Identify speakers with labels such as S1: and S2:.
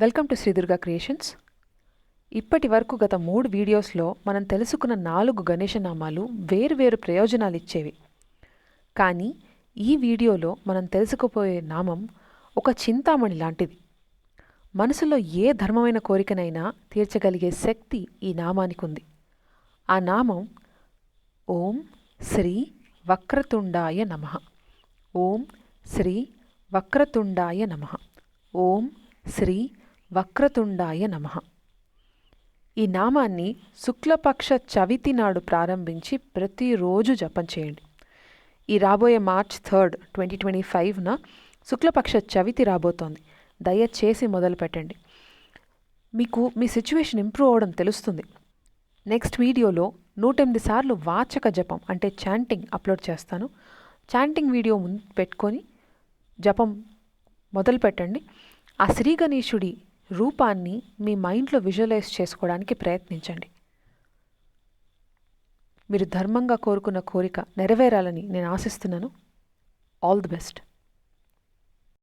S1: Welcome to Sri Durga creations. ఇప్పటి వరకు గత మూడు వీడియోస్లో మనం తెలుసుకున్న నాలుగు గణేష నామాలు వేరువేరు ప్రయోజనాలు ఇచ్చేవి. కానీ ఈ వీడియోలో మనం తెలుసుకుపోయే నామం ఒక చింతామణి లాంటిది. మనసులో ఏ ధర్మమైన కోరికనైనా తీర్చగలిగే శక్తి ఈ నామానికి ఉంది. ఆ నామం ఓం శ్రీ వక్రతుండాయ నమః. ఓం శ్రీ వక్రతుండాయ నమః. ఓం శ్రీ వక్రతుండాయ నమః. ఈ నామాన్ని శుక్లపక్ష చవితి నాడు ప్రారంభించి ప్రతిరోజు జపం చేయండి. ఈ రాబోయే మార్చ్ థర్డ్ ట్వంటీ ట్వంటీ ఫైవ్న శుక్లపక్ష చవితి రాబోతోంది. దయచేసి మొదలు పెట్టండి. మీకు మీ సిచ్యువేషన్ ఇంప్రూవ్ అవ్వడం తెలుస్తుంది. నెక్స్ట్ వీడియోలో నూట ఎనిమిది సార్లు వాచక జపం అంటే చాంటింగ్ అప్లోడ్ చేస్తాను. చాంటింగ్ వీడియో ముందు పెట్టుకొని జపం మొదలు పెట్టండి ఆ శ్రీ గణేశుడి రూపాన్ని మీ మైండ్లో విజువలైజ్ చేసుకోవడానికి ప్రయత్నించండి. మీరు ధర్మంగా కోరుకున్న కోరిక నెరవేరాలని నేను ఆశిస్తున్నాను. All the best